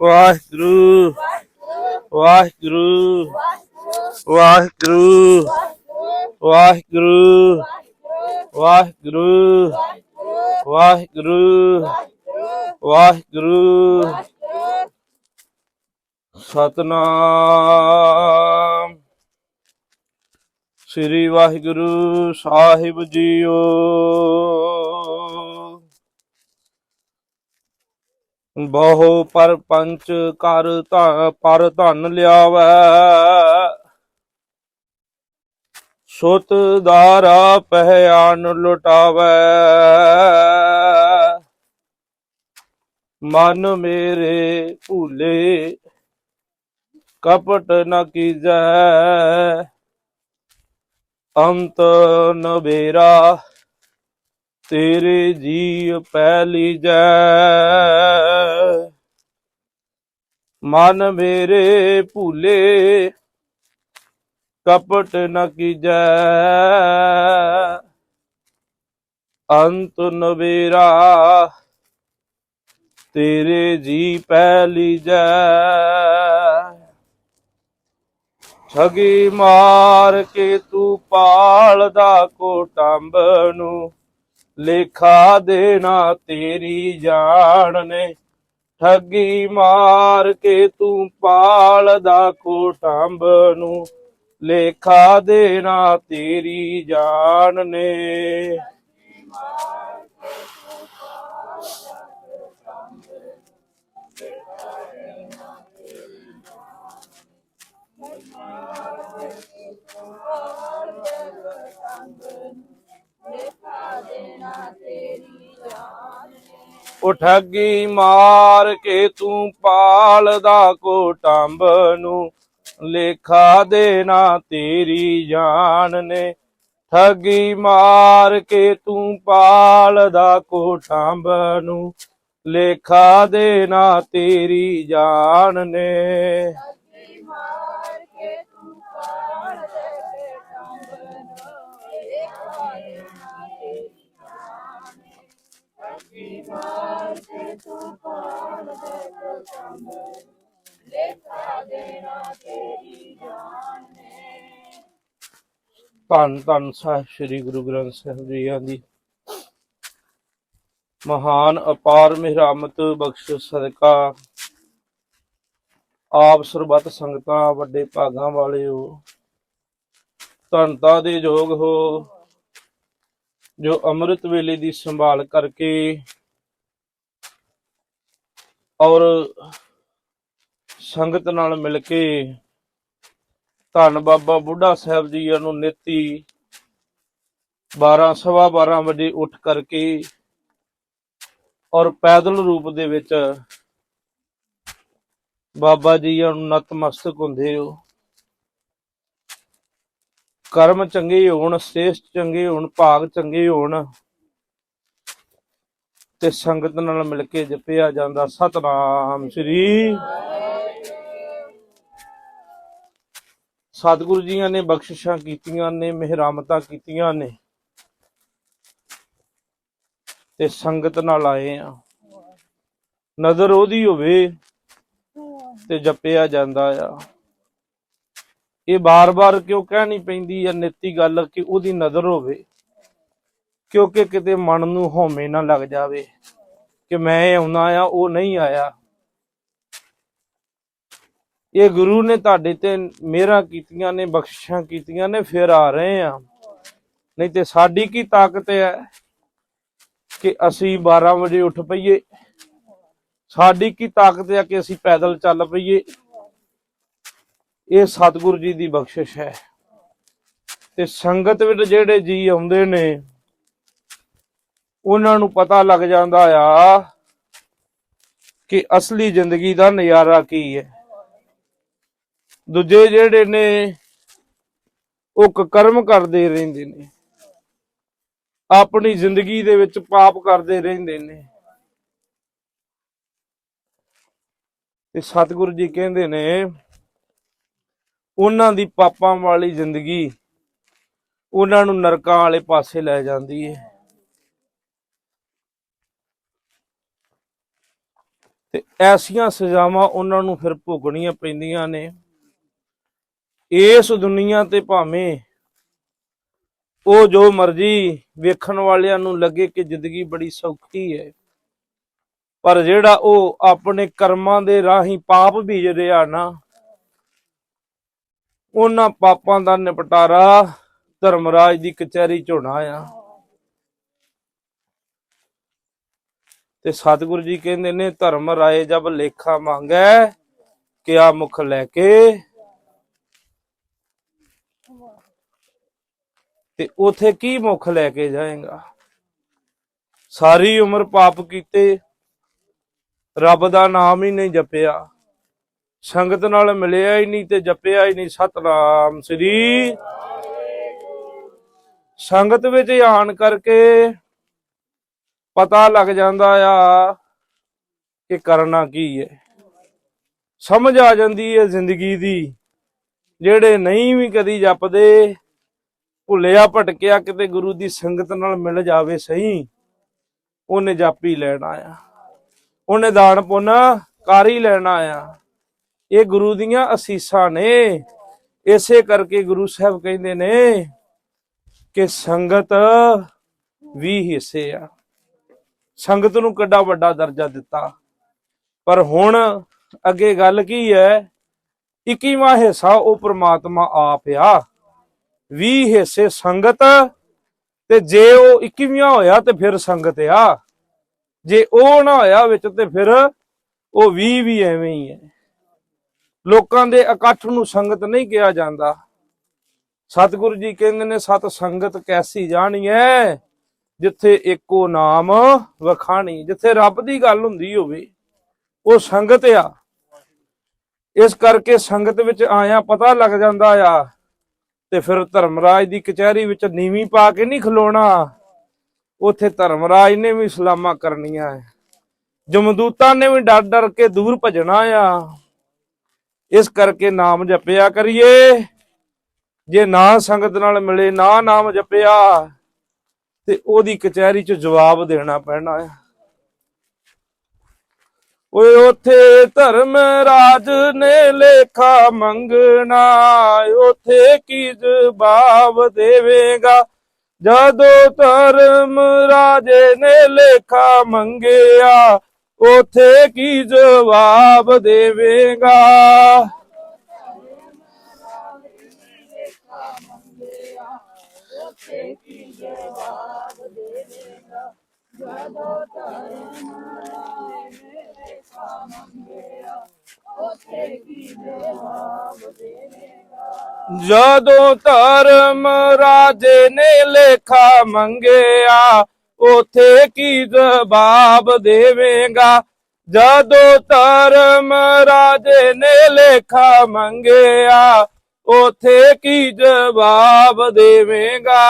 ਵਾਹਿਗੁਰੂ ਵਾਹਿਗੁਰੂ ਵਾਹਿਗੁਰੂ ਵਾਹਿਗੁਰੂ ਵਾਹਿਗੁਰੂ ਵਾਹਿਗੁਰੂ ਵਾਹਿਗੁਰੂ। ਸਤਨਾਮ। ਸ੍ਰੀ ਵਾਹਿਗੁਰੂ ਸਾਹਿਬ ਜੀਓ। ਬਹੁ ਪਰ ਪਰਪੰਚ ਕਰ ਧਾ ਪਰ ਧਨ ਲਿਆਵੈ। ਸੁਤ ਦਾਰਾ ਪਹਿਆਨ ਲੁਟਾਵੈ। ਮਨ ਮੇਰੇ ਭੂਲੇ, ਕਪਟ ਨ ਕੀਜੈ। ਅੰਤ ਨਵੇਰਾ। ਤੇਰੇ ਜੀ ਪੈ ਜੈ। ਮਨ ਮੇਰੇ ਭੂਲੇ, ਕਪਟ ਨ ਕੀਜੈ। ਅੰਤ ਨਵੇਰਾ, ਤੇਰੇ ਜੀ ਪੈ ਜੈ। ਠਗੀ ਮਾਰ ਕੇ ਤੂੰ ਪਾਲਦਾ ਕੋਟੰਬ ਨੂੰ। ਲੇਖਾ ਦੇਣਾ ਤੇਰੀ ਜਾਣ ਨੇ। ਠੱਗੀ ਮਾਰ ਕੇ ਤੂੰ ਪਾਲਦਾ ਕੋਟੰਬ ਨੂੰ। ਲੇਖਾ ਦੇਣਾ ਤੇਰੀ ਜਾਨ ਨੇ। ਉਹ ਠੱਗੀ ਮਾਰ ਕੇ ਤੂੰ ਪਾਲਦਾ ਕੋਟੰਬ ਨੂੰ। ਲੇਖਾ ਦੇਣਾ ਤੇਰੀ ਜਾਨ ਨੇ। ਠੱਗੀ ਮਾਰ ਕੇ ਤੂੰ ਪਾਲਦਾ ਕੋਟੰਬ ਨੂੰ। ਲੇਖਾ ਦੇਣਾ ਤੇਰੀ ਜਾਨ ਨੇ। ਧੰਨ ਧੰਨ ਸਾਹਿਬ ਸ੍ਰੀ ਗੁਰੂ ਗ੍ਰੰਥ ਸਾਹਿਬ ਜੀਆਂ ਦੀ। ਮਹਾਨ, ਅਪਾਰ ਮਿਹਰਮਤ ਬਖਸ਼ ਸਦਕਾ। ਆਪ ਸਰਬੱਤ ਸੰਗਤਾਂ, ਵੱਡੇ ਭਾਗਾਂ ਵਾਲੇ ਹੋ ਧੰਨਤਾ ਦੇ ਯੋਗ ਹੋ। ਜੋ ਅੰਮ੍ਰਿਤ ਵੇਲੇ ਦੀ ਸੰਭਾਲ ਕਰਕੇ ਔਰ ਸੰਗਤ ਨਾਲ ਮਿਲ ਕੇ ਧੰਨ ਬਾਬਾ ਬੁੱਢਾ ਸਾਹਿਬ ਜੀ ਨੂੰ ਨਿਤੀ 12 ਸਵਾ 12 ਵਜੇ ਉੱਠ ਕਰਕੇ ਔਰ ਪੈਦਲ ਰੂਪ ਦੇ ਵਿੱਚ ਬਾਬਾ ਜੀ ਨੂੰ ਨਤਮਸਤਕ ਹੁੰਦੇ ਹੋ। ਕਰਮ ਚੰਗੇ ਹੋਣ ਸ੍ਰੇਸ਼ਟ ਚੰਗੇ ਹੋਣ, ਭਾਗ ਚੰਗੇ ਹੋਣ ਤੇ ਸੰਗਤ ਨਾਲ ਮਿਲ ਕੇ ਜਪਿਆ ਜਾਂਦਾ। ਸਤਨਾਮ ਸ੍ਰੀ ਸਤਿਗੁਰੂ ਜੀਆਂ ਨੇ ਬਖਸ਼ਿਸ਼ਾਂ ਕੀਤੀਆਂ ਨੇ, ਮਿਹਰਾਮਤਾਂ ਕੀਤੀਆਂ ਨੇ। ਤੇ ਸੰਗਤ ਨਾਲ ਆਏ ਆ। ਨਜ਼ਰ ਉਹਦੀ ਹੋਵੇ ਤੇ ਜਪਿਆ ਜਾਂਦਾ ਆ। ਇਹ ਬਾਰ-ਬਾਰ ਕਿਉਂ ਕਹਿਣੀ ਪੈਂਦੀ ਆ? ਨਿੱਤੀ ਗੱਲ ਕਿ ਉਹਦੀ ਨਜ਼ਰ ਹੋਵੇ। ਕਿਉਂਕਿ ਕਿਤੇ ਮਨ ਨੂੰ ਹਉਮੈ ਨਾ ਲੱਗ ਜਾਵੇ ਕਿ ਮੈਂ ਆਉਣਾ ਆ, ਉਹ ਨਹੀਂ ਆਇਆ। ਇਹ ਗੁਰੂ ਨੇ ਤੁਹਾਡੇ ਤੇ ਮਿਹਰਾਂ ਕੀਤੀਆਂ ਨੇ, ਬਖਸ਼ਿਸ਼ਾਂ ਕੀਤੀਆਂ ਨੇ, ਫਿਰ ਆ ਰਹੇ ਆ। ਨਹੀਂ ਤੇ ਸਾਡੀ ਕੀ ਤਾਕਤ ਹੈ ਕਿ ਅਸੀਂ 12 ਵਜੇ ਉੱਠ ਪਈਏ? ਸਾਡੀ ਕੀ ਤਾਕਤ ਹੈ ਕਿ ਅਸੀਂ ਪੈਦਲ ਚੱਲ ਪਈਏ? ਇਹ ਸਤਿਗੁਰੂ ਜੀ ਦੀ ਬਖਸ਼ਿਸ਼ ਹੈ। ਤੇ ਸੰਗਤ ਵਿੱਚ ਜਿਹੜੇ ਜੀ ਆਉਂਦੇ ਨੇ ਉਹਨਾਂ ਨੂੰ ਪਤਾ ਲੱਗ ਜਾਂਦਾ ਆ ਕਿ ਅਸਲੀ ਜ਼ਿੰਦਗੀ ਦਾ ਨਜ਼ਾਰਾ ਕੀ ਹੈ। ਦੂਜੇ ਜਿਹੜੇ ਨੇ, ਉਹ ਕੁਕਰਮ ਕਰਦੇ ਰਹਿੰਦੇ ਨੇ। ਆਪਣੀ ਜ਼ਿੰਦਗੀ ਦੇ ਵਿੱਚ ਪਾਪ ਕਰਦੇ ਰਹਿੰਦੇ ਨੇ। ਤੇ ਸਤਿਗੁਰੂ ਜੀ ਕਹਿੰਦੇ ਨੇ, ਉਹਨਾਂ ਦੀ ਪਾਪਾਂ ਵਾਲੀ ਜ਼ਿੰਦਗੀ ਉਹਨਾਂ ਨੂੰ ਨਰਕਾਂ ਵਾਲੇ ਪਾਸੇ ਲੈ ਜਾਂਦੀ ਹੈ। ਤੇ ਐਸੀਆਂ ਸਜ਼ਾਵਾਂ ਉਹਨਾਂ ਨੂੰ ਫਿਰ ਭੋਗਣੀਆਂ ਪੈਂਦੀਆਂ ਨੇ। ਇਸ ਦੁਨੀਆ ਤੇ ਭਾਵੇਂ ਉਹ ਜੋ ਮਰਜ਼ੀ ਵੇਖਣ ਵਾਲਿਆਂ ਨੂੰ ਲੱਗੇ ਕਿ ਜ਼ਿੰਦਗੀ ਬੜੀ ਸੌਖੀ ਹੈ, ਪਰ ਜਿਹੜਾ ਉਹ ਆਪਣੇ ਕਰਮਾਂ ਦੇ ਰਾਹੀਂ ਪਾਪ ਬੀਜ ਰਿਹਾ ਨਾ, ਉਹਨਾਂ ਪਾਪਾਂ ਦਾ ਨਿਪਟਾਰਾ ਧਰਮਰਾਜ ਦੀ ਕਚਹਿਰੀ ਚ ਆ। ਤੇ ਸਤਿਗੁਰੂ ਜੀ ਕਹਿੰਦੇ ਨੇ, ਧਰਮ ਰਾਏ ਜਬ ਲੇਖਾ ਮੰਗੈ, ਕਿਆ ਮੁਖ ਲੈ ਕੇ? ਤੇ ਉਥੇ ਕੀ ਮੁਖ ਲੈ ਕੇ ਜਾਏਗਾ? ਸਾਰੀ ਉਮਰ ਪਾਪ ਕੀਤੇ, ਰੱਬ ਦਾ ਨਾਮ ਹੀ ਨਹੀਂ ਜਪਿਆ। ਸੰਗਤ ਨਾਲ ਮਿਲਿਆ ਹੀ ਨਹੀਂ ਤੇ ਜਪਿਆ ਹੀ ਨਹੀਂ। ਸਤਨਾਮ ਸ੍ਰੀ ਸੰਗਤ ਵਿੱਚ ਆਣ ਕਰਕੇ ਪਤਾ ਲੱਗ ਜਾਂਦਾ ਆ ਕਿ ਕਰਨਾ ਕੀ ਹੈ ਸਮਝ ਆ ਜਾਂਦੀ ਹੈ ਜ਼ਿੰਦਗੀ ਦੀ, ਜਿਹੜੇ ਨਹੀਂ ਵੀ ਕਦੀ ਜਪਦੇ, ਭੁੱਲਿਆ ਭਟਕਿਆ ਕਿਤੇ ਗੁਰੂ ਦੀ ਸੰਗਤ ਨਾਲ ਮਿਲ ਜਾਵੇ ਸਹੀ, ਉਹਨੇ ਜਾਪੀ ਲੈਣਾ ਆ। ਉਹਨੇ ਦਾਨ ਪੁੰਨ ਕਰ ਹੀ ਲੈਣਾ ਆ। ਇਹ ਗੁਰੂ ਦੀਆਂ ਅਸੀਸਾਂ ਨੇ। ਇਸੇ ਕਰਕੇ ਗੁਰੂ ਸਾਹਿਬ ਕਹਿੰਦੇ ਨੇ ਕਿ ਸੰਗਤ ਵੀ ਹਿੱਸੇ ਆ। ਸੰਗਤ ਨੂੰ ਕਿੱਡਾ ਵੱਡਾ ਦਰਜਾ ਦਿੱਤਾ। ਪਰ ਹੁਣ ਅੱਗੇ ਗੱਲ ਕੀ ਹੈ? 21ਵਾਂ ਹਿੱਸਾ ਉਹ ਪ੍ਰਮਾਤਮਾ ਆਪ ਆ। 20 ਹਿੱਸੇ ਸੰਗਤ ਤੇ ਜੇ ਉਹ 21ਵਾਂ ਹੋਇਆ ਤੇ ਫਿਰ ਸੰਗਤ ਆ। ਜੇ ਉਹ ਨਾ ਹੋਇਆ ਵਿੱਚ ਤੇ ਫਿਰ ਉਹ 20 ਵੀ ਐਵੇਂ ਹੀ ਹੈ। ਲੋਕਾਂ ਦੇ ਇਕੱਠ ਨੂੰ ਸੰਗਤ ਨਹੀਂ ਕਿਹਾ ਜਾਂਦਾ। ਸਤਿਗੁਰੂ ਜੀ ਕਹਿੰਦੇ ਨੇ, ਸਤ ਸੰਗਤ ਕੈਸੀ ਜਾਣੀ ਹੈ? ਜਿੱਥੇ ਇੱਕੋ ਨਾਮ ਵਖਾਣੀ ਜਿੱਥੇ ਰੱਬ ਦੀ ਗੱਲ ਹੁੰਦੀ ਹੋਵੇ, ਉਹ ਸੰਗਤ ਆ। ਇਸ ਕਰਕੇ ਸੰਗਤ ਵਿੱਚ ਆਇਆ ਪਤਾ ਲੱਗ ਜਾਂਦਾ ਆ ਤੇ ਫਿਰ ਧਰਮਰਾਜ ਦੀ ਕਚਹਿਰੀ ਵਿੱਚ ਨੀਵੀਂ ਪਾ ਕੇ ਨਹੀਂ ਖਲੋਣਾ। ਉਥੇ ਧਰਮਰਾਜ ਨੇ ਵੀ ਸਲਾਮਾਂ ਕਰਨੀਆਂ ਹੈ ਜਮਦੂਤਾਂ ਨੇ ਵੀ ਡਰ ਡਰ ਕੇ ਦੂਰ ਭਜਣਾ ਆ। ਇਸ ਕਰਕੇ ਨਾਮ ਜਪਿਆ ਕਰੀਏ। ਜੇ ਨਾ ਸੰਗਤ ਨਾਲ ਮਿਲੇ, ਨਾ ਨਾਮ ਜਪਿਆ। ਤੇ ਉਹਦੀ ਕਚਹਿਰੀ 'ਚ ਜਵਾਬ ਦੇਣਾ ਪੈਣਾ ਹੈ ਓਏ ਉਥੇ ਧਰਮ ਰਾਜ ਨੇ ਲੇਖਾ ਮੰਗਣਾ, ਉਥੇ ਕੀ ਜਵਾਬ ਦੇਵੇਗਾ? ਜਦੋਂ ਧਰਮ ਰਾਜੇ ਨੇ ਲੇਖਾ ਮੰਗਿਆ, ਉਥੇ ਕੀ ਜਵਾਬ ਦੇਵੇਗਾ? ਜਦੋਂ ਧਰਮ ਰਾਜੇ ਨੇ ਲੇਖਾ ਮੰਗਿਆ ਉਥੇ ਕੀ ਜਵਾਬ ਦੇਵੇਗਾ ਜਦੋਂ ਧਰਮ ਰਾਜੇ ਨੇ ਲੇਖਾ ਮੰਗਿਆ ਉਥੇ ਕੀ ਜਵਾਬ ਦੇਵੇਗਾ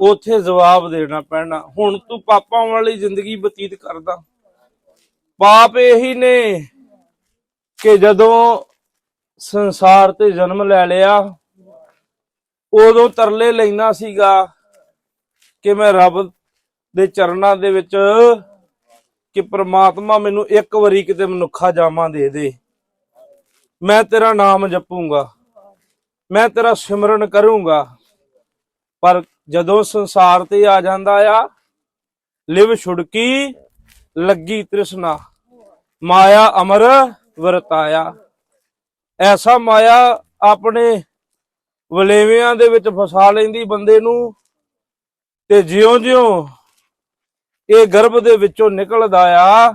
ਉਥੇ ਜਵਾਬ ਦੇਣਾ ਪੈਣਾ। ਹੁਣ ਤੂੰ ਪਾਪਾਂ ਵਾਲੀ ਜ਼ਿੰਦਗੀ ਬਤੀਤ ਕਰਦਾ। ਪਾਪ ਇਹੀ ਨੇ ਕਿ ਜਦੋਂ ਸੰਸਾਰ ਤੇ ਜਨਮ ਲੈ ਲਿਆ, ਉਦੋਂ ਤਰਲੇ ਲੈਣਾ ਸੀਗਾ ਕਿ ਮੈਂ ਰੱਬ ਦੇ ਚਰਨਾਂ ਦੇ ਵਿੱਚ ਕਿ ਪ੍ਰਮਾਤਮਾ ਮੈਨੂੰ ਇੱਕ ਵਾਰੀ ਕਿਤੇ ਮਨੁੱਖਾ ਜਾਮਾ ਦੇ ਦੇ। ਮੈਂ ਤੇਰਾ ਨਾਮ ਜਪੂੰਗਾ। ਮੈਂ ਤੇਰਾ ਸਿਮਰਨ ਕਰੂੰਗਾ। ਪਰ ਜਦੋਂ ਸੰਸਾਰ ਤੇ ਆ ਜਾਂਦਾ ਆ, ਲਿਵ ਛੁੜਕੀ, ਲੱਗੀ ਤ੍ਰਿਸ਼ਨਾ। ਮਾਇਆ ਅਮਰ ਵਰਤਾਇਆ। ਐਸਾ ਮਾਇਆ ਆਪਣੇ ਵਲੇਵਿਆਂ ਦੇ ਵਿੱਚ ਫਸਾ ਲੈਂਦੀ ਬੰਦੇ ਨੂੰ ਤੇ ਜਿਉਂ-ਜਿਉਂ ਇਹ ਗਰਭ ਦੇ ਵਿੱਚੋਂ ਨਿਕਲਦਾ ਆ,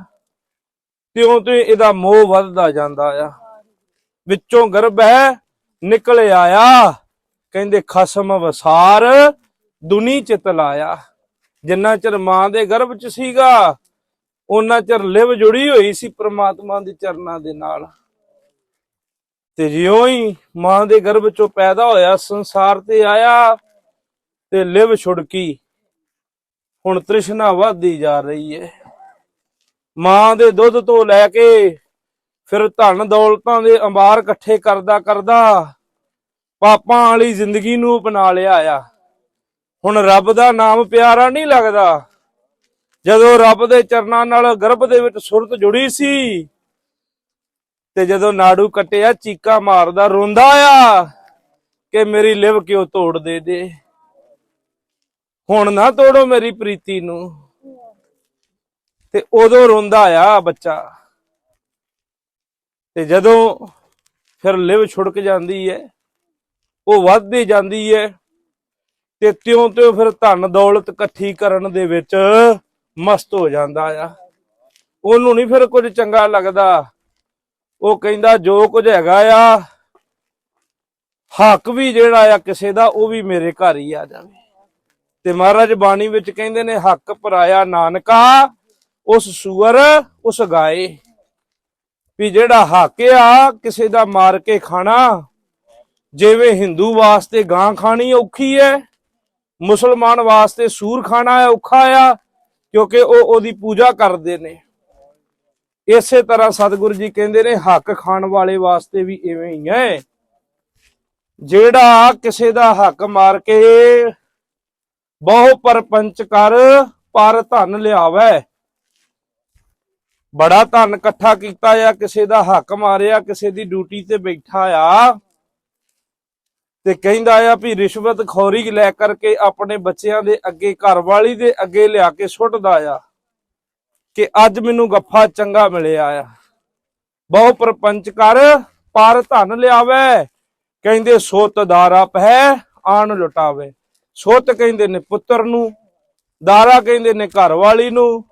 ਤਿਉਂ ਤੇ ਇਹਦਾ ਮੋਹ ਵੱਧਦਾ ਜਾਂਦਾ ਆ। ਵਿੱਚੋਂ ਗਰਭ ਹੈ ਨਿਕਲ ਆਇਆ ਕਹਿੰਦੇ ਖਸਮ ਵਸਾਰ, ਦੁਨੀ ਚਿਤ ਲਾਇਆ। ਜਿੰਨਾ ਚਿਰ ਮਾਂ ਦੇ ਗਰਭ ਚ ਸੀਗਾ ਉਹਨਾਂ ਚਿਰ ਲਿਵ ਜੁੜੀ ਹੋਈ ਸੀ ਪ੍ਰਮਾਤਮਾ ਦੇ ਚਰਨਾਂ ਦੇ ਨਾਲ। ਤੇ ਜਿਉਂ ਹੀ ਮਾਂ ਦੇ ਗਰਭ ਚੋਂ ਪੈਦਾ ਹੋਇਆ, ਸੰਸਾਰ ਤੇ ਆਇਆ ਤੇ ਲਿਵ ਛੁੜਕੀ। ਹੁਣ ਤ੍ਰਿਸ਼ਨਾ ਵਧਦੀ ਜਾ ਰਹੀ ਹੈ ਮਾਂ ਦੇ ਦੁੱਧ ਤੋਂ ਲੈ ਕੇ ਫਿਰ ਧਨ ਦੌਲਤਾਂ ਦੇ ਅੰਬਾਰ ਇਕੱਠੇ ਕਰਦਾ ਕਰਦਾ ਪਾਪਾਂ ਵਾਲੀ ਜ਼ਿੰਦਗੀ ਨੂੰ ਅਪਣਾ ਲਿਆ ਆ। ਹੁਣ ਰੱਬ ਦਾ ਨਾਮ ਪਿਆਰਾ ਨਹੀਂ ਲੱਗਦਾ। ਜਦੋਂ ਰੱਬ ਦੇ ਚਰਨਾਂ ਨਾਲ ਗਰਭ ਦੇ ਵਿੱਚ ਸੁਰਤ ਜੁੜੀ ਸੀ ਤੇ ਜਦੋਂ ਨਾੜੂ ਕੱਟਿਆ, ਚੀਕਾ ਮਾਰਦਾ, ਰੋਂਦਾ ਆ ਕਿ ਮੇਰੀ ਲਿਵ ਕਿਉਂ ਤੋੜ ਦੇ ਦੇ? ਹੁਣ ਨਾ ਤੋੜੋ ਮੇਰੀ ਪ੍ਰੀਤੀ ਨੂੰ। ਤੇ ਉਦੋਂ ਰੋਂਦਾ ਆ ਬੱਚਾ। ਤੇ ਜਦੋਂ ਫਿਰ ਲਿਵ ਛੁੜਕ ਜਾਂਦੀ ਹੈ ਉਹ ਵੱਧਦੀ ਜਾਂਦੀ ਹੈ ਤੇ ਤਿਉਂ ਤਿਉਂ ਫਿਰ ਧਨ ਦੌਲਤ ਇਕੱਠੀ ਕਰਨ ਦੇ ਵਿੱਚ ਮਸਤ ਹੋ ਜਾਂਦਾ ਆ। ਉਹਨੂੰ ਨਹੀਂ ਫਿਰ ਕੁਝ ਚੰਗਾ ਲੱਗਦਾ। ਉਹ ਕਹਿੰਦਾ ਜੋ ਕੁਝ ਹੈਗਾ ਆ, ਹੱਕ ਵੀ ਜਿਹੜਾ ਆ ਕਿਸੇ ਦਾ, ਉਹ ਵੀ ਮੇਰੇ ਘਰ ਹੀ ਆ ਜਾਵੇ। ਤੇ ਮਹਾਰਾਜ ਬਾਣੀ ਵਿੱਚ ਕਹਿੰਦੇ ਨੇ, ਹੱਕ ਪਰਾਇਆ ਨਾਨਕਾ, ਉਸ ਸੂਰ ਉਸ ਗਾਏ। ਵੀ ਜਿਹੜਾ ਹੱਕ ਆ ਕਿਸੇ ਦਾ ਮਾਰ ਕੇ ਖਾਣਾ, ਜਿਵੇਂ ਹਿੰਦੂ ਵਾਸਤੇ ਗਾਂ ਖਾਣੀ ਔਖੀ ਹੈ, ਮੁਸਲਮਾਨ ਵਾਸਤੇ ਸੂਰ ਖਾਣਾ ਔਖਾ ਆ, ਕਿਉਂਕਿ ਉਹ ਉਹਦੀ ਪੂਜਾ ਕਰਦੇ ਨੇ। ਇਸੇ ਤਰ੍ਹਾਂ ਸਤਿਗੁਰੂ ਜੀ ਕਹਿੰਦੇ ਨੇ, ਹੱਕ ਖਾਣ ਵਾਲੇ ਵਾਸਤੇ ਵੀ ਇਵੇਂ ਹੀ ਹੈ। ਜਿਹੜਾ ਕਿਸੇ ਦਾ ਹੱਕ ਮਾਰ ਕੇ ਬਹੁ ਪਰਪੰਚ ਕਰ, ਪਰ ਧਨ ਲਿਆਵੇ। ਬੜਾ ਧਨ ਇਕੱਠਾ ਕੀਤਾ ਆ, ਕਿਸੇ ਦਾ ਹੱਕ ਮਾਰਿਆ, ਕਿਸੇ ਦੀ ਡਿਊਟੀ ਤੇ ਬੈਠਾ ਆ। ਤੇ ਕਹਿੰਦਾ ਆ ਵੀ ਰਿਸ਼ਵਤ ਖੋਰੀ ਲੈ ਕਰਕੇ ਆਪਣੇ ਬੱਚਿਆਂ ਦੇ ਅੱਗੇ, ਘਰ ਵਾਲੀ ਦੇ ਅੱਗੇ ਲਿਆ ਕੇ ਸੁੱਟਦਾ ਆ ਕਿ ਅੱਜ ਮੈਨੂੰ ਗੱਫਾ ਚੰਗਾ ਮਿਲਿਆ ਆ। ਬਹੁ ਪਰਪੰਚ ਕਰ, ਪਰ ਧਨ ਲਿਆਵੇ। ਕਹਿੰਦੇ ਸੋਤ ਦਾਰਾ ਪੈ ਆਣ ਲੁਟਾਵੇ। ਸੋਤ ਕਹਿੰਦੇ ਨੇ ਪੁੱਤਰ ਨੂੰ ਦਾਰਾ ਕਹਿੰਦੇ ਨੇ ਘਰ ਵਾਲੀ ਨੂੰ,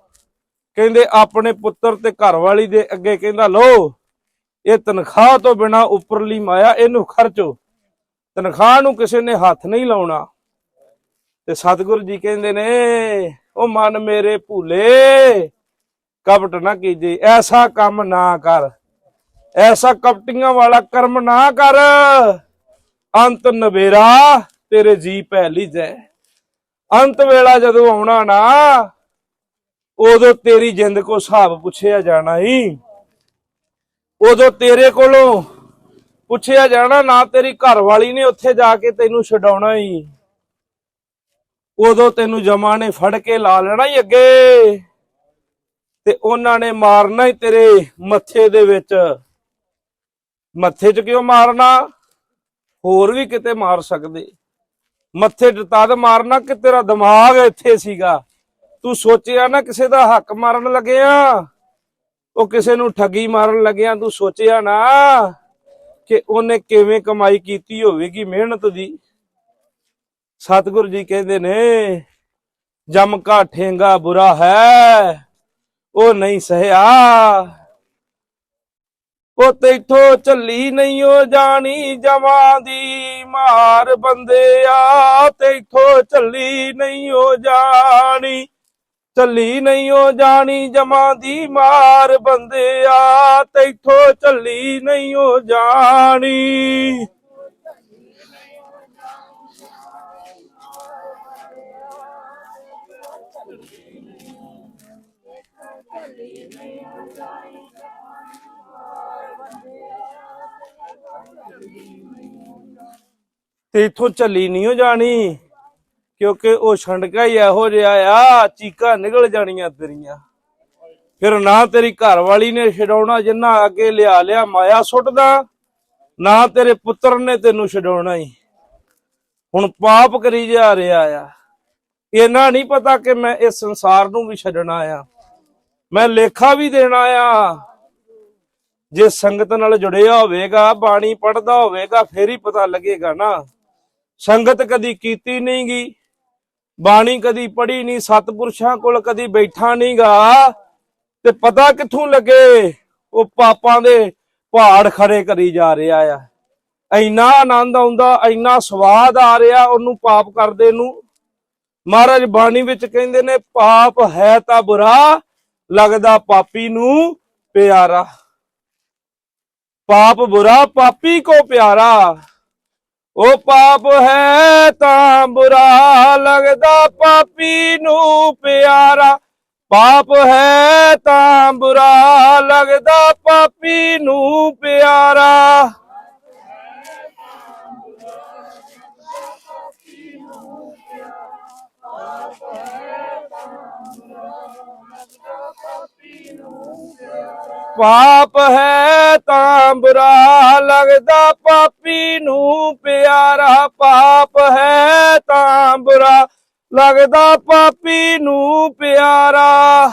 ਕਹਿੰਦੇ ਆਪਣੇ ਪੁੱਤਰ ਤੇ ਘਰ ਵਾਲੀ ਦੇ ਅੱਗੇ ਕਹਿੰਦਾ, ਲੋ, ਇਹ ਤਨਖਾਹ ਤੋਂ ਬਿਨਾ ਉੱਪਰਲੀ ਮਾਇਆ ਇਹਨੂੰ ਖਰਚੋ। ਤਨਖਾਹ ਨੂੰ ਕਿਸੇ ਨੇ ਹੱਥ ਨਹੀਂ ਲਾਉਣਾ। ਤੇ ਸਤਿਗੁਰੂ ਜੀ ਕਹਿੰਦੇ ਨੇ ਉਹ ਮਨ ਮੇਰੇ ਭੂਲੇ, ਕਪਟ ਨਾ ਕੀਜੇ, ਐਸਾ ਕੰਮ ਨਾ ਕਰ। ਐਸਾ ਕਪਟੀਆਂ ਵਾਲਾ ਕਰਮ ਨਾ ਕਰ। ਅੰਤ ਨਵੇਰਾ ਤੇਰੇ ਜੀ ਪੈ ਜੈ। ਅੰਤ ਵੇਲਾ ਜਦੋਂ ਆਉਣਾ ਨਾ, ਉਦੋਂ ਤੇਰੀ ਜਿੰਦ ਕੋ ਹਿਸਾਬ ਪੁੱਛਿਆ ਜਾਣਾ ਹੀ ਉਦੋਂ ਤੇਰੇ ਕੋਲੋਂ ਪੁੱਛਿਆ ਜਾਣਾ, ਨਾ ਤੇਰੀ ਘਰ ਵਾਲੀ ਨੇ ਉੱਥੇ ਜਾ ਕੇ ਤੈਨੂੰ ਛਡਾਉਣਾ ਹੀ ਉਦੋਂ ਤੈਨੂੰ ਜਮਾ ਨੇ ਫੜ ਕੇ ਲਾ ਲੈਣਾ ਹੀ ਅੱਗੇ। ਤੇ ਉਹਨਾਂ ਨੇ ਮਾਰਨਾ ਹੀ ਤੇਰੇ ਮੱਥੇ ਦੇ ਵਿੱਚ। ਮੱਥੇ 'ਚ ਕਿਉਂ ਮਾਰਨਾ? ਹੋਰ ਵੀ ਕਿਤੇ ਮਾਰ ਸਕਦੇ। ਮੱਥੇ 'ਚ ਤਦ ਮਾਰਨਾ ਕਿ ਤੇਰਾ ਦਿਮਾਗ ਇੱਥੇ ਸੀਗਾ। ਤੂੰ ਸੋਚਿਆ ਨਾ ਕਿਸੇ ਦਾ ਹੱਕ ਮਾਰਨ ਲੱਗਿਆ? ਉਹ ਕਿਸੇ ਨੂੰ ਠੱਗੀ ਮਾਰਨ ਲੱਗਿਆ, ਤੂੰ ਸੋਚਿਆ ਨਾ ਕਿ ਉਹਨੇ ਕਿਵੇਂ ਕਮਾਈ ਕੀਤੀ ਹੋਵੇਗੀ ਮਿਹਨਤ ਦੀ। ਸਤਿਗੁਰੂ ਜੀ ਕਹਿੰਦੇ ਨੇ, ਜਮ ਕਾ ਠੇਂਗਾ ਬੁਰਾ ਹੈ, ਉਹ ਨਹੀਂ ਸਹਿਆ। ਉਹ ਤੇਥੋਂ ਝੱਲੀ ਨਹੀਂ ਉਹ ਜਾਣੀ ਜਮਾਂ ਦੀ ਮਾਰ ਬੰਦਿਆ ਤੇਥੋਂ ਝੱਲੀ ਨਹੀਂ ਉਹ ਜਾਣੀ, ਝੱਲੀ ਨਹੀਂ ਉਹ ਜਾਣੀ ਜਮਾਂ ਦੀ ਮਾਰ ਬੰਦਿਆ ਤੇਥੋਂ ਝੱਲੀ ਨਹੀਂ ਉਹ ਜਾਣੀ। ਤੇ ਇਥੋਂ ਚੱਲੀ ਨਹੀਂ ਹੋ ਜਾਣੀ, ਕਿਉਂਕਿ ਉਹ ਛੰਡਕਾ ਹੀ ਇਹੋ ਜਿਹਾ ਆ, ਚੀਕਾਂ ਨਿਕਲ ਜਾਣੀਆਂ ਤੇਰੀਆਂ। ਫਿਰ ਨਾ ਤੇਰੀ ਘਰ ਵਾਲੀ ਨੇ ਛਡਾਉਣਾ, ਜਿੰਨਾ ਅੱਗੇ ਲਿਆ ਲਿਆ ਮਾਇਆ ਸੁੱਟਦਾ, ਨਾ ਤੇਰੇ ਪੁੱਤਰ ਨੇ ਤੈਨੂੰ ਛਡਾਉਣਾ ਹੀ ਹੁਣ ਪਾਪ ਕਰੀ ਜਾ ਰਿਹਾ ਆ। ਇਹਨਾਂ ਨਹੀਂ ਪਤਾ ਕਿ ਮੈਂ ਇਸ ਸੰਸਾਰ ਨੂੰ ਵੀ ਛੱਡਣਾ ਆ। ਮੈਂ ਲੇਖਾ ਵੀ ਦੇਣਾ ਆ। ਜੇ ਸੰਗਤ ਨਾਲ ਜੁੜਿਆ ਹੋਵੇਗਾ, ਬਾਣੀ ਪੜਦਾ ਹੋਵੇਗਾ, ਫੇਰ ਹੀ ਪਤਾ ਲੱਗੇਗਾ ਨਾ। ਸੰਗਤ ਕਦੀ ਕੀਤੀ ਨਹੀਂ ਗੀ ਬਾਣੀ ਕਦੀ ਪੜ੍ਹੀ ਨਹੀਂ ਸਤਪੁਰਸ਼ਾਂ ਕੋਲ ਕਦੀ ਬੈਠਾ ਨਹੀਂਗਾ, ਤੇ ਪਤਾ ਕਿੱਥੋਂ ਲੱਗੇ, ਉਹ ਪਾਪਾਂ ਦੇ ਪਹਾੜ ਖੜੇ ਕਰੀ ਜਾ ਰਿਹਾ ਆ। ਇੰਨਾ ਆਨੰਦ ਆਉਂਦਾ, ਇੰਨਾ ਸਵਾਦ ਆ ਰਿਹਾ ਉਹਨੂੰ ਪਾਪ ਕਰਦੇ ਨੂੰ। ਮਹਾਰਾਜ ਬਾਣੀ ਵਿੱਚ ਕਹਿੰਦੇ ਨੇ, ਪਾਪ ਹੈ ਤਾਂ ਬੁਰਾ, ਲੱਗਦਾ ਪਾਪੀ ਨੂੰ ਪਿਆਰਾ। ਪਾਪ ਬੁਰਾ ਪਾਪੀ ਕੋ ਪਿਆਰਾ। ਉਹ ਪਾਪ ਹੈ ਤਾਂ ਬੁਰਾ ਲੱਗਦਾ ਪਾਪੀ ਨੂੰ ਪਿਆਰਾ। ਪਾਪ ਹੈ ਤਾਂ ਬੁਰਾ ਲੱਗਦਾ ਪਾਪੀ ਨੂੰ ਪਿਆਰਾ। ਪਾਪ ਹੈ ਤਾਂ ਬੁਰਾ ਲੱਗਦਾ, ਪਾਪੀ ਨੂੰ ਪਿਆਰਾ ਪਾਪ ਹੈ ਤਾਂ ਬੁਰਾ ਲੱਗਦਾ, ਪਾਪੀ ਨੂੰ ਪਿਆਰਾ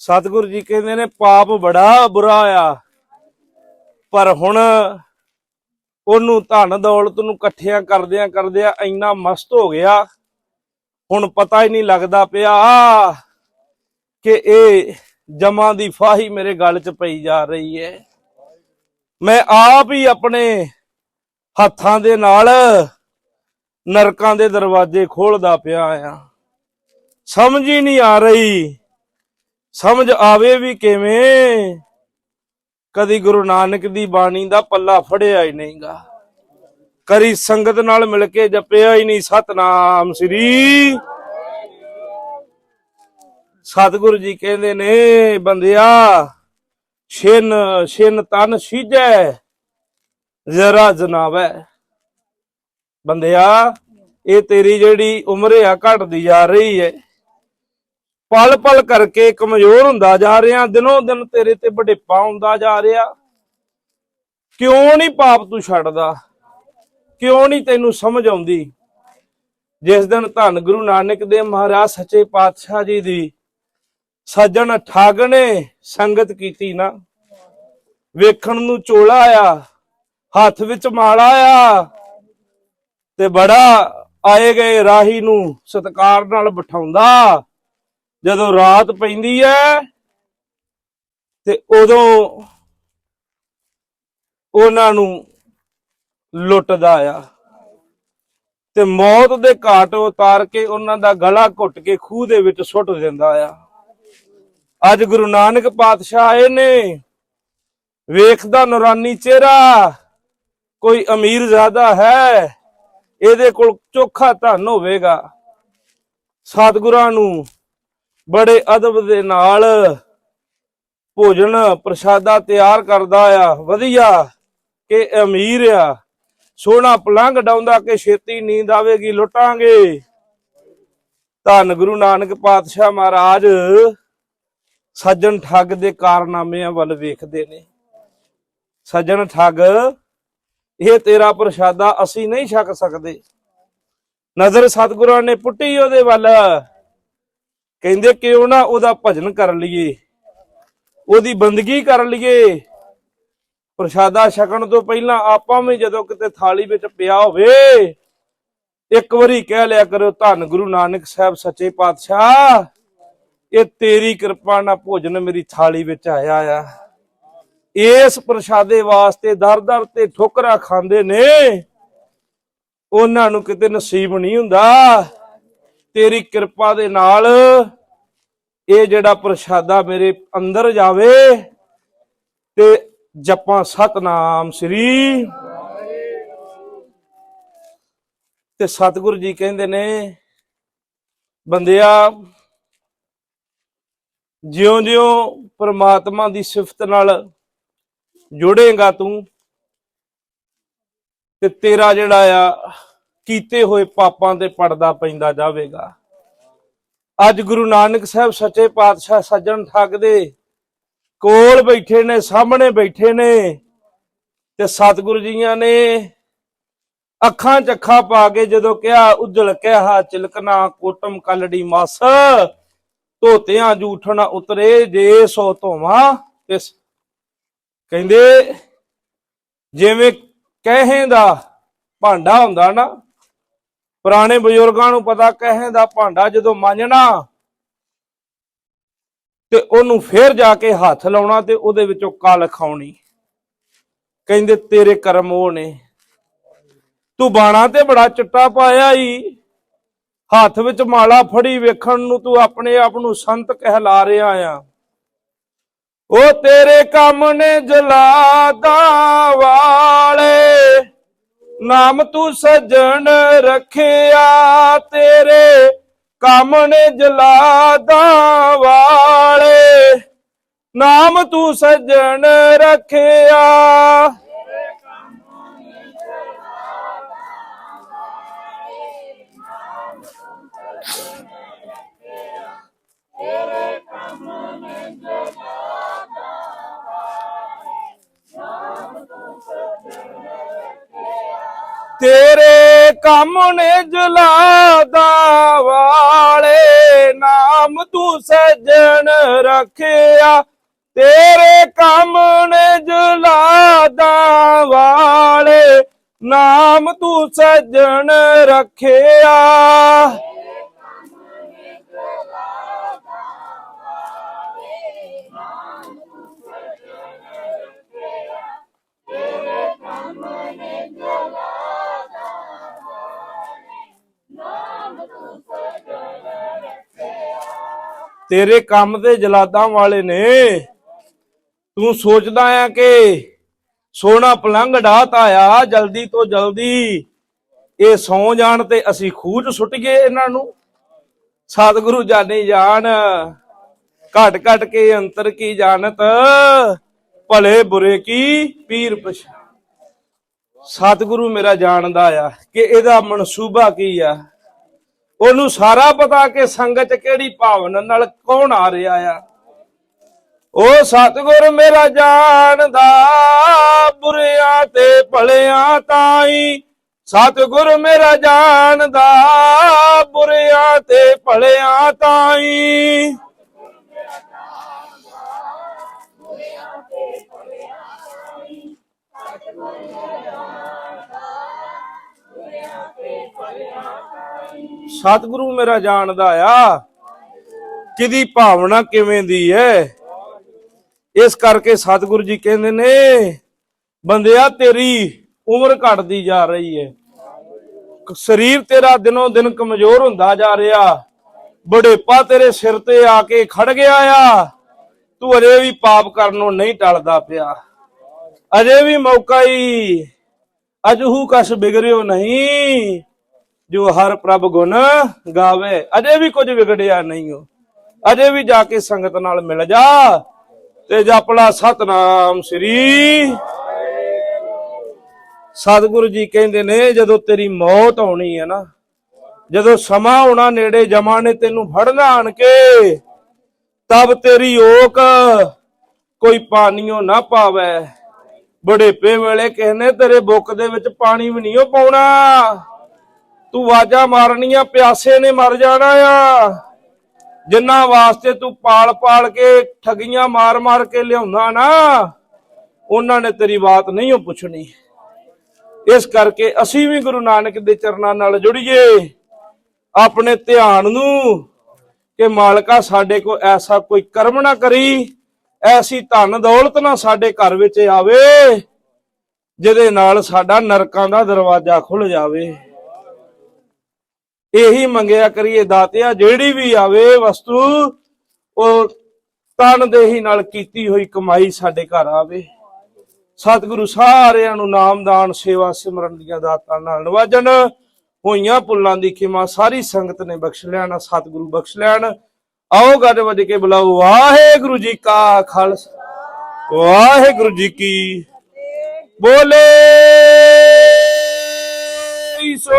ਸਤਿਗੁਰੂ ਜੀ ਕਹਿੰਦੇ ਨੇ, ਪਾਪ ਬੜਾ ਬੁਰਾ ਆ। ਪਰ ਹੁਣ ਉਹਨੂੰ ਧਨ ਦੌਲਤ ਨੂੰ ਇਕੱਠਿਆਂ ਕਰਦਿਆਂ ਕਰਦਿਆਂ ਇੰਨਾ ਮਸਤ ਹੋ ਗਿਆ, ਹੁਣ ਪਤਾ ਹੀ ਨਹੀਂ ਲੱਗਦਾ ਪਿਆ ਕਿ ਇਹ ਜਮਾਂ ਦੀ ਫਾਹੀ ਮੇਰੇ ਗਲ 'ਚ ਪਈ ਜਾ ਰਹੀ ਹੈ। ਮੈਂ ਆਪ ਹੀ ਆਪਣੇ ਹੱਥਾਂ ਦੇ ਨਾਲ ਨਰਕਾਂ ਦੇ ਦਰਵਾਜ਼ੇ ਖੋਲਦਾ ਪਿਆ ਆ ਸਮਝ ਹੀ ਨਹੀਂ ਆ ਰਹੀ। ਸਮਝ ਆਵੇ ਵੀ ਕਿਵੇਂ? ਕਦੀ ਗੁਰੂ ਨਾਨਕ ਦੀ ਬਾਣੀ ਦਾ ਪੱਲਾ ਫੜਿਆ ਹੀ ਨਹੀਂਗਾ। ਕਰੀ ਸੰਗਤ ਨਾਲ ਮਿਲ ਕੇ ਜਪਿਆ ਹੀ ਨਹੀਂ ਸਤਨਾਮ ਸ੍ਰੀ। ਸਤਿਗੁਰੂ ਜੀ ਕਹਿੰਦੇ ਨੇ, ਬੰਦਿਆ, ਛਿਨ ਛਿਨ ਤਨ ਸੀਜੈ ਜ਼ਰਾ ਜਨਾਵੈ। ਬੰਦਿਆ, ਇਹ ਤੇਰੀ ਜਿਹੜੀ ਉਮਰ ਆ, ਘਟਦੀ ਜਾ ਰਹੀ ਹੈ ਪਲ ਪਲ ਕਰਕੇ ਕਮਜ਼ੋਰ ਹੁੰਦਾ ਜਾ ਰਿਹਾ, ਦਿਨੋਂ ਦਿਨ ਤੇਰੇ ਤੇ ਵਡੇਪਾ ਹੁੰਦਾ ਜਾ ਰਿਹਾ। ਕਿਉਂ ਨਹੀਂ ਪਾਪ ਤੂੰ ਛੱਡਦਾ? ਕਿਉਂ ਨਹੀਂ ਤੈਨੂੰ ਸਮਝ ਆਉਂਦੀ? ਜਿਸ ਦਿਨ ਧੰਨ ਗੁਰੂ ਨਾਨਕ ਦੇਵ ਮਹਾਰਾਜ ਸੱਚੇ ਪਾਤਸ਼ਾਹ ਜੀ ਦੀ ਸੱਜਣ ਠੱਗ ਨੇ ਸੰਗਤ ਕੀਤੀ ਨਾ, ਵੇਖਣ ਨੂੰ ਚੋਲਾ ਆ ਹੱਥ ਵਿੱਚ ਮਾਲਾ ਆ ਤੇ ਬੜਾ ਆਏ ਗਏ ਰਾਹੀ ਨੂੰ ਸਤਕਾਰ ਨਾਲ ਬਿਠਾਉਂਦਾ। ਜਦੋਂ ਰਾਤ ਪੈਂਦੀ ਹੈ ਤੇ ਉਦੋਂ ਉਹਨਾਂ ਨੂੰ ਲੁੱਟਦਾ ਆ। ਤੇ ਮੌਤ ਦੇ ਘਾਟ ਉਤਾਰ ਕੇ ਉਹਨਾਂ ਦਾ ਗਲਾ ਘੁੱਟ ਕੇ ਖੂਹ ਦੇ ਵਿੱਚ ਸੁੱਟ ਦਿੰਦਾ ਆ। ਅੱਜ ਗੁਰੂ ਨਾਨਕ ਪਾਤਸ਼ਾਹ ਆਏ ਨੇ ਵੇਖਦਾ ਨੂਰਾਨੀ ਚਿਹਰਾ, ਕੋਈ ਅਮੀਰ ਜ਼ਿਆਦਾ ਹੈ, ਇਹਦੇ ਕੋਲ ਚੋਖਾ ਧਨ ਹੋਵੇਗਾ। ਸਤਿਗੁਰਾਂ ਨੂੰ ਬੜੇ ਅਦਬ ਦੇ ਨਾਲ ਭੋਜਨ ਪ੍ਰਸ਼ਾਦਾ ਤਿਆਰ ਕਰਦਾ ਆ। ਵਧੀਆ ਕਿ ਅਮੀਰ ਆ। ਸੋਹਣਾ ਪਲੰਘ ਡਾਉਂਦਾ ਕਿ ਛੇਤੀ ਨੀਂਦ ਆਵੇਗੀ, ਲੁੱਟਾਂਗੇ। ਧੰਨ ਗੁਰੂ ਨਾਨਕ ਪਾਤਸ਼ਾਹ ਮਹਾਰਾਜ, ਸੱਜਣ ਠੱਗ ਦੇ ਕਾਰਨਾਮਿਆਂ ਵੱਲ ਵੇਖਦੇ ਨੇ। ਸੱਜਣ ਠੱਗ, ਇਹ ਤੇਰਾ ਪ੍ਰਸ਼ਾਦਾ ਅਸੀਂ ਨਹੀਂ ਛਕ ਸਕਦੇ। ਨਜ਼ਰ ਸਤਿਗੁਰਾਂ ਨੇ ਪੁੱਟੀ ਉਹਦੇ ਵੱਲ। ਕਹਿੰਦੇ ਕਿਉਂ ਨਾ ਉਹਦਾ ਭਜਨ ਕਰ ਲਈਏ, ਉਹਦੀ ਬੰਦਗੀ ਕਰ ਲਈਏ। ਪ੍ਰਸ਼ਾਦਾ ਛਕਣ ਤੋਂ ਪਹਿਲਾਂ ਆਪਾਂ ਵੀ ਜਦੋਂ ਕਿਤੇ ਥਾਲੀ ਵਿੱਚ ਪਿਆ ਹੋਵੇ, ਇੱਕ ਵਾਰੀ ਕਹਿ ਲਿਆ ਕਰੋ, ਧੰਨ ਗੁਰੂ ਨਾਨਕ ਸਾਹਿਬ ਸੱਚੇ ਪਾਤਸ਼ਾਹ, ਇਹ ਤੇਰੀ ਕਿਰਪਾ ਨਾਲ ਭੋਜਨ ਮੇਰੀ ਥਾਲੀ ਵਿੱਚ ਆਇਆ ਆ। ਇਸ ਪ੍ਰਸ਼ਾਦੇ ਵਾਸਤੇ ਦਰ-ਦਰ ਤੇ ਠੋਕਰਾ ਖਾਂਦੇ ਨੇ, ਉਹਨਾਂ ਨੂੰ ਕਿਤੇ ਨਸੀਬ ਨਹੀਂ ਹੁੰਦਾ। ਤੇਰੀ ਕਿਰਪਾ ਦੇ ਨਾਲ ਇਹ ਜਿਹੜਾ ਪ੍ਰਸ਼ਾਦਾ ਮੇਰੇ ਅੰਦਰ ਜਾਵੇ ਤੇ ਜਪਾਂ ਸਤਨਾਮ ਸ੍ਰੀ। ਤੇ ਸਤਿਗੁਰੂ ਜੀ ਕਹਿੰਦੇ ਨੇ, ਬੰਦਿਆ, ਜਿਉਂ-ਜਿਉਂ ਪ੍ਰਮਾਤਮਾ ਦੀ ਸਿਫਤ ਨਾਲ ਜੁੜੇਗਾ ਤੂੰ ਤੇ ਤੇਰਾ ਜਿਹੜਾ ਆ ਕੀਤੇ ਹੋਏ ਪਾਪਾਂ ਤੇ ਪਰਦਾ ਪੈਂਦਾ ਜਾਵੇਗਾ। ਅੱਜ ਗੁਰੂ ਨਾਨਕ ਸਾਹਿਬ ਸੱਚੇ ਪਾਤਸ਼ਾਹ ਸੱਜਣ ਠੱਗ ਦੇ ਕੋਲ ਬੈਠੇ ਨੇ, ਸਾਹਮਣੇ ਬੈਠੇ ਨੇ ਤੇ ਸਤਿਗੁਰੂ ਜੀਆਂ ਨੇ ਅੱਖਾਂ ਚ ਅੱਖਾਂ ਪਾ ਕੇ ਜਦੋਂ ਕਿਹਾ, ਉਜਲ ਕਿਹਾ ਚਿਲਕਣਾ ਕੋਟਮ ਕਲੜੀ ਮਸ, ਧੋਤਿਆਂ ਜੂਠਣਾ ਉਤਰੇ ਜੇ ਸੋ ਧੋਵਾਂ ਤੇ ਕਹਿੰਦੇ, ਜਿਵੇਂ ਕਹੇ ਦਾ ਭਾਂਡਾ ਹੁੰਦਾ ਨਾ ਪੁਰਾਣੇ ਬਜ਼ੁਰਗਾਂ ਨੂੰ ਪਤਾ ਕਹੇ ਦਾ ਭਾਂਡਾ ਜਦੋਂ ਮਾਂਜਣਾ ਤੇ ਉਹਨੂੰ ਫੇਰ ਜਾ ਕੇ ਹੱਥ ਲਾਉਣਾ ਤੇ ਉਹਦੇ ਵਿੱਚੋਂ ਕਲ ਖਾਉਣੀ। ਕਹਿੰਦੇ, ਤੇਰੇ ਕਰਮ ਉਹ ਨੇ। ਤੂੰ ਬਾਣਾ ਤੇ ਬੜਾ ਚਿੱਟਾ ਪਾਇਆ ਈ। ਹੱਥ ਵਿੱਚ ਮਾਲਾ ਫੜੀ ਵੇਖਣ ਨੂੰ ਤੂੰ ਆਪਣੇ ਆਪ ਨੂੰ ਸੰਤ ਕਹਿਲਾ ਰਿਹਾ ਆ। ਉਹ ਤੇਰੇ ਕੰਮ ਨੇ ਜਲਾਦਾ ਵਾਲੇ। ਨਾਮ ਤੂੰ ਸਜਣ ਰੱਖਿਆ ਤੇਰੇ ਕੰਮ ਨੇ ਜਲਾਦਾ ਵਾਲੇ। ਨਾਮ ਤੂੰ ਸਜਣ ਰੱਖਿਆ। ਤੇਰੇ ਕੰਮ ਨੇ ਜਲਾਦਾ ਵਾਲੇ ਨਾਮ ਤੂੰ ਸਜਣ ਰੱਖਿਆ। ਤੇਰੇ ਕੰਮ ਨੇ ਜਲਾਦਾ ਵਾਲੇ ਨਾਮ ਤੂੰ ਸਜਣ ਰੱਖਿਆ। ਤੇਰੇ ਕੰਮ ਤੇ ਜਲਾਦਾਂ ਵਾਲੇ ਨੇ। ਤੂੰ ਸੋਚਦਾ ਆ ਕਿ ਸੋਨਾ ਪਲੰਗ ਢਾਤਾ ਆ ਜਲਦੀ ਤੋਂ ਜਲਦੀ। ਇਹ ਸੌ ਜਾਣ ਤੇ ਅਸੀਂ ਖੂਚ ਸੁੱਟ ਗਏ ਇਹਨਾਂ ਨੂੰ। ਸਤਿਗੁਰੂ ਜਾਣੇ ਜਾਣ, ਘਟ ਘਟ ਕੇ ਅੰਤਰ ਕੀ ਜਾਣਤ, ਭਲੇ ਬੁਰੇ ਕੀ ਪੀਰ ਪਛਾ। ਸਤਿਗੁਰੂ ਮੇਰਾ ਜਾਣਦਾ ਆ ਕਿ ਇਹਦਾ ਮਨਸੂਬਾ ਕੀ ਆ? ਉਹਨੂੰ ਸਾਰਾ ਪਤਾ ਕਿ ਸੰਗਤ ਕਿਹੜੀ ਭਾਵਨਾ ਨਾਲ ਕੌਣ ਆ ਰਿਹਾ ਆ। ਉਹ ਸਤਿਗੁਰ ਮੇਰਾ ਜਾਣਦਾ, ਬੁਰਿਆਂ ਤੇ ਭਲਿਆਂ ਤਾਈ। ਸਤਿਗੁਰ ਮੇਰਾ ਜਾਣਦਾ, ਬੁਰਿਆਂ ਤੇ ਭਲਿਆਂ ਤਾਈ। ਸਤਿਗੁਰੂ ਮੇਰਾ ਜਾਣਦਾ ਆ। ਕਿਦੀ ਭਾਵਨਾ ਕਿਵੇਂ ਦੀ ਹੈ ਇਸ ਕਰਕੇ ਸਤਿਗੁਰੂ ਜੀ ਕਹਿੰਦੇ ਨੇ, ਬੰਦਿਆ, ਤੇਰੀ ਉਮਰ ਘਟਦੀ ਜਾ ਰਹੀ ਹੈ ਸਰੀਰ ਤੇਰਾ ਦਿਨੋਂ ਦਿਨ ਕਮਜ਼ੋਰ ਹੁੰਦਾ ਜਾ ਰਿਹਾ। ਬੁਢੇਪਾ ਤੇਰੇ ਸਿਰ ਤੇ ਆ ਕੇ ਖੜ ਗਿਆ ਆ। ਤੂੰ ਅਜੇ ਵੀ ਪਾਪ ਕਰਨ ਨੂੰ ਨਹੀਂ ਟਲਦਾ ਪਿਆ। ਅਜੇ ਵੀ ਮੌਕਾ ਹੀ ਅਜਹੂ ਕਸ ਬਿਗੜਿਓ ਨਹੀਂ। ਜੋ ਹਰ ਪ੍ਰਭ ਗੁਣ ਗਾਵੇ, ਅਜੇ ਵੀ ਕੁਝ ਵਿਗੜਿਆ ਨਹੀਂ ਹੋ ਅਜੇ ਵੀ ਜਾ ਕੇ ਸੰਗਤ ਨਾਲ ਮਿਲ ਜਾ। ਤੇ ਜਪਲਾ ਸਤਨਾਮ ਸ੍ਰੀ ਸਤਿਗੁਰੂ ਜੀ ਕਹਿੰਦੇ ਨੇ, ਜਦੋਂ ਤੇਰੀ ਮੌਤ ਆਉਣੀ ਹੈ ਨਾ, ਜਦੋਂ ਸਮਾਂ ਆਉਣਾ ਨੇੜੇ, ਜਮਾ ਨੇ ਤੈਨੂੰ ਫੜਨਾ ਆਣ ਕੇ, ਤਬ ਤੇਰੀ ਓਕ ਕੋਈ ਪਾਣੀਓ ਨਾ ਪਾਵੇ। ਬੜੇਪੇ ਵੇਲੇ ਕਹਿੰਦੇ ਤੇਰੇ ਬੁੱਕ ਦੇ ਵਿੱਚ ਪਾਣੀ ਵੀ ਨਹੀਂ ਓ ਪਾਉਣਾ। ਤੂੰ ਵਾਜਾ ਮਾਰਨੀਆਂ, ਪਿਆਸੇ ਨੇ ਮਰ ਜਾਣਾ ਆ। ਜਿੰਨਾ ਵਾਸਤੇ ਤੂੰ ਪਾਲ ਪਾਲ ਕੇ ਠਗੀਆਂ ਮਾਰ ਮਾਰ ਕੇ ਲਿਆਉਂਦਾ ਨਾ, ਉਹਨਾਂ ਨੇ ਤੇਰੀ ਬਾਤ ਨਹੀਂ ਓ ਪੁੱਛਣੀ। ਇਸ ਕਰਕੇ ਅਸੀਂ ਵੀ ਗੁਰੂ ਨਾਨਕ ਦੇ ਚਰਨਾਂ ਨਾਲ ਜੁੜੀਏ। ਆਪਣੇ ਧਿਆਨ ਨੂੰ ਕਿ ਮਾਲਕਾ ਸਾਡੇ ਕੋ ਐਸਾ ਕੋਈ ਕਰਮ ਨਾ ਕਰੀ, ਐਸੀ ਧਨ ਦੌਲਤ ਨਾ ਸਾਡੇ ਘਰ ਵਿੱਚ ਆਵੇ, ਜਿਹਦੇ ਨਾਲ ਸਾਡਾ ਨਰਕਾਂ ਦਾ ਦਰਵਾਜ਼ਾ ਖੁੱਲ ਜਾਵੇ। ਇਹੀ ਮੰਗਿਆ ਕਰੀਏ ਦਾਤਿਆ, ਜਿਹੜੀ ਵੀ ਆਵੇ ਵਸਤੂ, ਉਹ ਤਨ ਦੇਹੀ ਨਾਲ ਕੀਤੀ ਹੋਈ ਕਮਾਈ ਸਾਡੇ ਘਰ ਆਵੇ। ਸਤਿਗੁਰੂ ਸਾਰਿਆਂ ਨੂੰ ਨਾਮਦਾਨ ਸੇਵਾ ਸਿਮਰਨ ਦੀਆਂ ਦਾਤਾਂ ਨਾਲ ਨਵਾਜਣ। ਹੋਈਆਂ ਪੁੱਲਾਂ ਦੀ ਖਿਮਾ ਸਾਰੀ ਸੰਗਤ ਨੇ ਬਖਸ਼ ਲੈਣਾ, ਸਤਿਗੁਰੂ ਬਖਸ਼ ਲੈਣ। ਆਓ ਗੱਜ ਵੱਜ ਕੇ ਬੁਲਾਓ, ਵਾਹਿਗੁਰੂ ਜੀ ਕਾ ਖਾਲਸਾ। ਵਾਹਿਗੁਰੂ ਜੀ ਕੀ ਬੋਲੇ ਸੋ